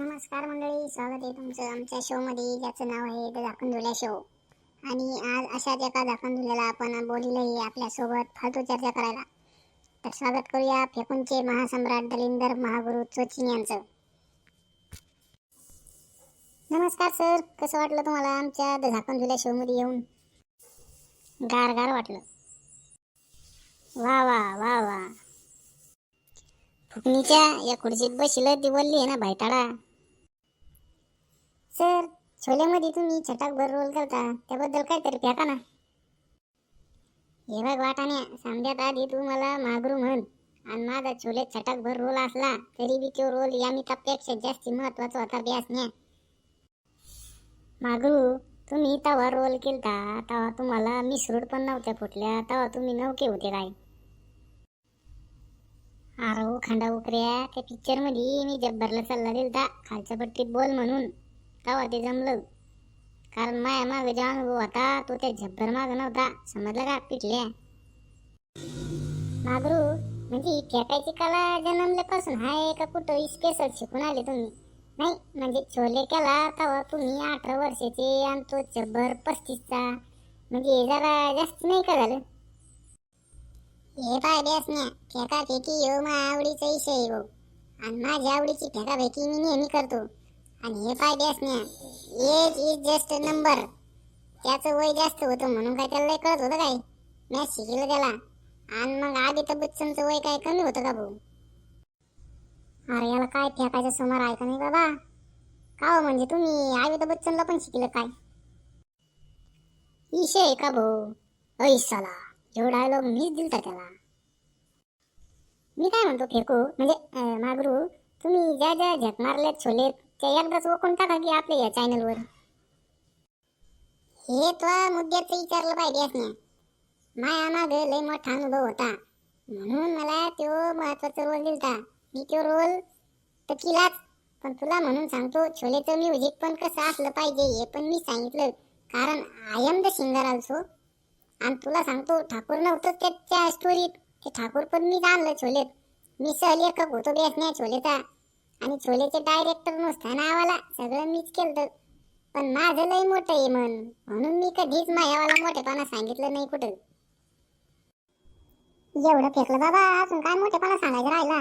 नमस्कार मंडळी स्वागत आहे तुमचं आमच्या शोमध्ये ज्याचं नाव आहे द झाकणझुल्या शो आणि आज अशाच एका झाकणझुल्याला आपण बोलिलंही आपल्यासोबत फालतू चर्चा करायला. तर स्वागत करूया फेकूनचे महासम्राट दलिंदर महागुरु चोचिन यांचं. नमस्कार सर कसं वाटलं तुम्हाला आमच्या द झाकणधुल्या शोमध्ये येऊन? गार गार वाटलं. वा वा वा वा. फुकणीच्या या खुर्चीत बशील ती बोलली आहे ना भायताडा सर छोल्यामध्ये तुम्ही छटाकभर रोल करता त्याबद्दल काहीतरी फेका ना. हे बघ वाटाण्या सांध्यात आधी तू मला मागरू म्हण. आणि माझा छोले छटाकभर रोल असला तरी बी तो रोल या मिठापेक्षा जास्त महत्त्वाचा होता ब्यासण्या. मागरू तुम्ही तवा रोल केलता तवा तुम्हाला मिसरूड पण नव्हत्या फुटल्या तवा तुम्ही नवके होते काय? अरे खांडा उकऱ्या त्या पिक्चरमध्ये मी जब्बरला सल्ला दिलता खालच्या पट्टीत बोल म्हणून. तेव्हा ते जमलं. कारण माया मागे जो अनुभव होता तो त्या झब्बर माग नव्हता. समजलं का? पिटल्या. मागरू म्हणजे फेकायची कला जन्मल्यापासून हाय का कुठं स्पेशल शिकून आले तुम्ही? नाही म्हणजे छोले केला तेव्हा तुम्ही अठरा वर्षाचे आणि तो झब्बर पस्तीसचा. म्हणजे जरा जास्त नाही का झालं? हे पाय बेसण्या फेका फेकी यो हो, मा आवडीचा विषय हो. आणि माझ्या आवडीची फेका फेकी मी नेहमी करतो. आणि हे पाय बेसण्या एज इज जस्ट नंबर त्याचं वय जास्त होतं म्हणून काय त्याला कळत होतं काय? मॅच शिकलं त्याला. आणि मग अमिताभ बच्चनचं वय काय कमी होतं का भाऊ? अरे याला काय फेकायचं समोर आहे का नाही बाबा? का हो म्हणजे तुम्ही? अमिताभ बच्चनला पण शिकलं काय? विषय आहे का भाऊ? ऐसाला एवढा डायलॉग मीच दिलता त्याला. मी काय म्हणतो फेकू? म्हणजे मागरू तुम्ही ज्या ज्या झक मारल्यात छोले त्या एकदाच ओळखून टाका की आपल्या या चॅनलवर हे तो मुद्द्याचं विचारलं पाहिजे असण्या माया माग लय मोठा अनुभव होता. म्हणून मला तो महत्त्वाचा रोल दिलता. मी तो रोल तर केलाच. पण तुला म्हणून सांगतो छोलेचं म्युझिक पण कसं असलं पाहिजे हे पण मी सांगितलं. कारण I am the singer also आणि तुला सांगतो ठाकूर नव्हतं त्याच्या स्टोरीत ते ठाकूर पण मी आणलं छोलेत. मी सहलेखक होतो बेसण्या छोलेचा. आणि छोलेचे डायरेक्टर नुसता नावाला सगळं मीच केलं पण माझं लय मोठं आहे मन म्हणून मी कधीच मायावाला मोठेपणा सांगितलं नाही कुठं. एवढं फेकलं बाबा अजून काय मोठेपणा सांगायचं राहिला?